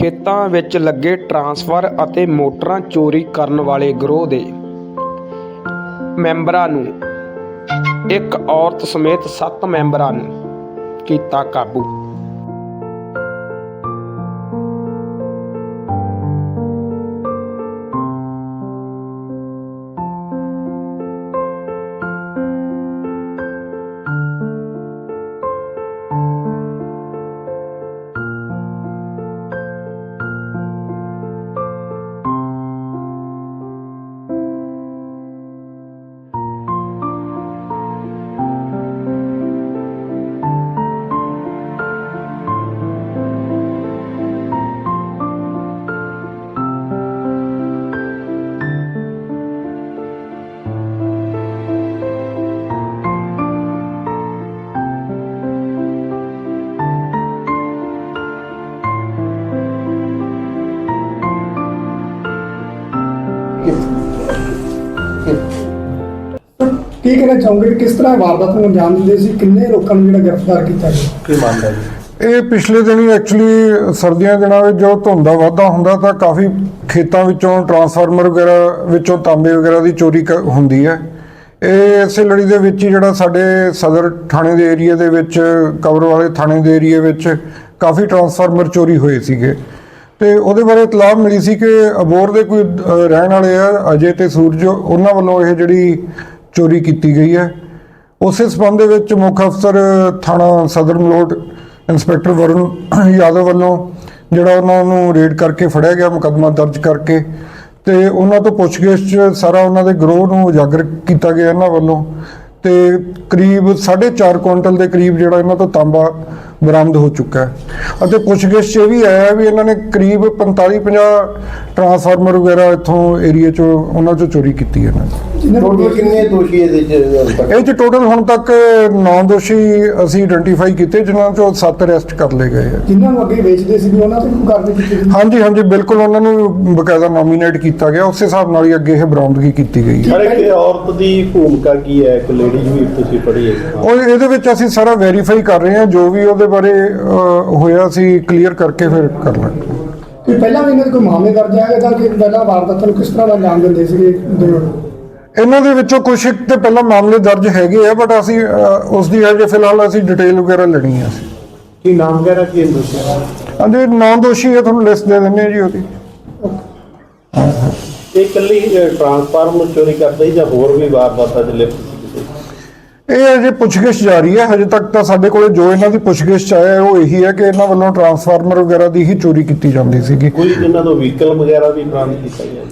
ਖੇਤਾਂ ਵਿੱਚ ਲੱਗੇ ਟਰਾਂਸਫਰ ਅਤੇ ਮੋਟਰਾਂ ਚੋਰੀ ਕਰਨ ਵਾਲੇ ਗਰੋਹ ਦੇ ਮੈਂਬਰਾਂ ਨੂੰ ਇੱਕ ਔਰਤ ਸਮੇਤ 7 ਮੈਂਬਰਾਂ ਨੂੰ ਕੀਤਾ ਕਾਬੂ। ਕੀ ਕਹਿਣਾ ਚਾਹੋਗੇ ਕਿ ਕਿਸ ਤਰ੍ਹਾਂ ਵਾਰਦਾਤ ਨੂੰ ਅੰਜਾਮ ਦਿੰਦੇ ਸੀ? ਕਿੰਨੇ ਲੋਕਾਂ ਨੂੰ ਜਿਹੜਾ ਗ੍ਰਿਫਤਾਰ ਕੀਤਾ ਗਿਆ? ਕੀ ਮੰਨਦਾ ਜੀ? ਇਹ ਪਿਛਲੇ ਦਿਨੀ ਐਕਚੁਅਲੀ ਸਰਦੀਆਂ ਦਿਨਾਂ ਵਿੱਚ ਜੋ ਧੁੰਦ ਦਾ ਵਾਧਾ ਹੁੰਦਾ ਤਾਂ ਕਾਫੀ ਖੇਤਾਂ ਵਿੱਚੋਂ ਟਰਾਂਸਫਾਰਮਰ ਵਗੈਰਾ ਵਿੱਚੋਂ ਤਾਂਬੇ ਵਗੈਰਾ ਦੀ ਚੋਰੀ ਹੁੰਦੀ ਹੈ। ਇਹ ਇਸੇ ਲੜੀ ਦੇ ਵਿੱਚ ਹੀ ਜਿਹੜਾ ਸਾਡੇ ਸਦਰ ਥਾਣੇ ਦੇ ਏਰੀਆ ਦੇ ਵਿੱਚ ਕਵਰ ਵਾਲੇ ਥਾਣੇ ਦੇ ਏਰੀਆ ਵਿੱਚ ਕਾਫੀ ਟਰਾਂਸਫਾਰਮਰ ਚੋਰੀ ਹੋਏ ਸੀਗੇ। ਤੇ ਉਹਦੇ ਬਾਰੇ ਇਤਲਾਹ ਮਿਲੀ ਸੀ ਕਿ ਅਬੋਰ ਦੇ ਕੋਈ ਰਹਿਣ ਵਾਲੇ ਆ, ਅਜੇ ਤੇ ਸੂਰਜ, ਉਹਨਾਂ ਵੱਲੋਂ ਇਹ ਜਿਹੜੀ ਚੋਰੀ ਕੀਤੀ ਗਈ ਹੈ। ਉਸੇ ਸਬੰਧ ਦੇ ਵਿੱਚ ਮੁੱਖ ਅਫਸਰ ਥਾਣਾ ਸਦਰ ਮਲੋਟ, ਇੰਸਪੈਕਟਰ ਵਰੁਣ ਯਾਦਵ ਵੱਲੋਂ ਜਿਹੜਾ ਉਹਨਾਂ ਨੂੰ ਰੇਡ ਕਰਕੇ ਫੜਿਆ ਗਿਆ, ਮੁਕੱਦਮਾ ਦਰਜ ਕਰਕੇ ਤੇ ਉਹਨਾਂ ਤੋਂ ਪੁੱਛਗਿੱਛ 'ਚ ਸਾਰਾ ਉਹਨਾਂ ਦੇ ਗਰੋਹ ਨੂੰ ਉਜਾਗਰ ਕੀਤਾ ਗਿਆ ਇਹਨਾਂ ਵੱਲੋਂ ਤੇ ਕਰੀਬ 4.5 ਕੁਇੰਟਲ ਦੇ ਕਰੀਬ ਜਿਹੜਾ ਇਹਨਾਂ ਤੋਂ ਤਾਂਬਾ ਬਰਾਮਦ ਹੋ ਚੁੱਕਾ ਹੈ। ਅਤੇ ਪੁੱਛਗਿੱਛ 'ਚ ਇਹ ਵੀ ਆਇਆ ਵੀ ਇਹਨਾਂ ਨੇ ਕਰੀਬ 45-50 ਟਰਾਂਸਫਾਰਮਰ ਵਗੈਰਾ ਇੱਥੋਂ ਏਰੀਆ 'ਚੋਂ ਉਹਨਾਂ 'ਚੋਂ ਚੋਰੀ ਕੀਤੀ ਹੈ ਇਹਨਾਂ ਨੇ। ਜਿਨ੍ਹਾਂ ਨੂੰ ਟੋਟਲ ਕਿੰਨੇ ਦੋਸ਼ੀ ਇਹਦੇ ਚ ਇਹ ਚ ਟੋਟਲ ਹੁਣ ਤੱਕ 9 ਦੋਸ਼ੀ ਅਸੀਂ ਆਇਡੈਂਟੀਫਾਈ ਕੀਤੇ ਜਿਨ੍ਹਾਂ ਚੋਂ 7 ਅਰੈਸਟ ਕਰ ਲਏ ਗਏ ਆ। ਜਿਨ੍ਹਾਂ ਨੂੰ ਅੱਗੇ ਵੇਚਦੇ ਸੀ ਵੀ ਉਹਨਾਂ ਤੇ ਕਾਰਵਾਈ ਕੀਤੀ ਹਾਂਜੀ ਹਾਂਜੀ ਬਿਲਕੁਲ ਉਹਨਾਂ ਨੂੰ ਬਕਾਇਦਾ ਨੋਮੀਨੇਟ ਕੀਤਾ ਗਿਆ। ਉਸੇ ਹਿਸਾਬ ਨਾਲ ਹੀ ਅੱਗੇ ਇਹ ਬਰਾਮਦਗੀ ਕੀਤੀ ਗਈ। ਹੈ ਇੱਕ ਔਰਤ ਦੀ ਭੂਮਿਕਾ ਕੀ ਹੈ? ਇੱਕ ਲੇਡੀਜ਼ ਵੀ ਤੁਸੀਂ ਪੜ੍ਹੀ ਹੈ। ਉਹ ਇਹਦੇ ਵਿੱਚ ਅਸੀਂ ਸਾਰਾ ਵੈਰੀਫਾਈ ਕਰ ਰਹੇ ਹਾਂ ਜੋ ਵੀ ਉਹਦੇ ਬਾਰੇ ਹੋਇਆ ਸੀ ਕਲੀਅਰ ਕਰਕੇ ਫਿਰ ਕਰ ਲਾਂਗੇ। ਕਿ ਪਹਿਲਾਂ ਵੀ ਇਹਨਾਂ ਦੇ ਕੋਈ ਮਾਮਲੇ ਦਰਜ ਆਏ ਜਾਂ ਕਿ ਪਹਿਲਾਂ ਵਾਰਦਾਤ ਨੂੰ ਕਿਸ ਤਰ੍ਹਾਂ ਦਾ ਅੰਜਾਮ ਦਿੰਦੇ ਸੀਗੇ ਇਹਨਾਂ ਦੇ ਵਿੱਚੋਂ ਕੁਝ ਇੱਕ ਤੇ ਪਹਿਲਾਂ ਮਾਮਲੇ ਦਰਜ ਹੈਗੇ ਆ ਬਟ ਅਸੀਂ ਉਸ ਦੀ ਹਜੇ ਫਿਲਹਾਲ ਅਸੀਂ ਡਿਟੇਲ ਵਗੈਰਾ ਲੈਣੀ ਆ। ਕੀ ਨਾਮ ਵਗੈਰਾ ਕੀ ਦੱਸਿਆ ਹਾਂਜੀ ਨੌ ਦੋਸ਼ੀ ਹੈ ਤੁਹਾਨੂੰ ਲਿਸਟ ਦੇ ਦਿੰਦੇ ਆ ਜੀ ਉਹਦੀ। ਇਹ ਇਕੱਲੀ ਟਰਾਂਸਫਾਰਮਰ ਚੋਰੀ ਕਰਦਾ ਹੀ ਜਾਂ ਹੋਰ ਵੀ ਵਾਰਦਾਤਾਂ ਚ ਲਿਪਤ ਇਹ ਅਜੇ ਪੁੱਛਗਿੱਛ ਜਾਰੀ ਹੈ। ਹਜੇ ਤੱਕ ਤਾਂ ਸਾਡੇ ਕੋਲੇ ਜੋ ਇਹਨਾਂ ਦੀ ਪੁੱਛਗਿੱਛ 'ਚ ਆਇਆ ਹੈ, ਉਹ ਇਹੀ ਹੈ ਕਿ ਇਹਨਾਂ ਵੱਲੋਂ ਟਰਾਂਸਫਾਰਮਰ ਵਗੈਰਾ ਦੀ ਹੀ ਚੋਰੀ ਕੀਤੀ ਜਾਂਦੀ ਸੀਗੀ। ਕੋਈ ਇਹਨਾਂ ਤੋਂ ਵਹੀਕਲ ਵਗੈਰਾ ਵੀ ਬਰਾਮਦ ਕੀਤਾ ਗਿਆ?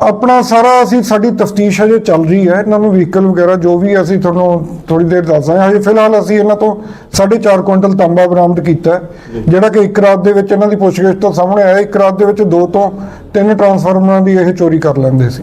ਆਪਣਾ ਸਾਰਾ ਅਸੀਂ ਸਾਡੀ ਤਫਤੀਸ਼ ਹਜੇ ਚੱਲ ਰਹੀ ਹੈ। ਇਹਨਾਂ ਨੂੰ ਵਹੀਕਲ ਵਗੈਰਾ ਜੋ ਵੀ ਅਸੀਂ ਤੁਹਾਨੂੰ ਥੋੜੀ ਦੇਰ ਦੱਸਾਂਗੇ ਹਜੇ ਫਿਲਹਾਲ ਅਸੀਂ ਇਹਨਾਂ ਤੋਂ 4.5 ਕੁਇੰਟਲ ਤਾਂਬਾ ਬਰਾਮਦ ਕੀਤਾ ਹੈ, ਜਿਹੜਾ ਕਿ ਇੱਕ ਰਾਤ ਦੇ ਵਿੱਚ ਇਹਨਾਂ ਦੀ ਪੁੱਛਗਿੱਛ ਤੋਂ ਸਾਹਮਣੇ ਆਇਆ। ਇੱਕ ਰਾਤ ਦੇ ਵਿੱਚ ਦੋ ਤੋਂ ਤਿੰਨ ਟਰਾਂਸਫਾਰਮਰਾਂ ਦੀ ਇਹ ਚੋਰੀ ਕਰ ਲੈਂਦੇ ਸੀ.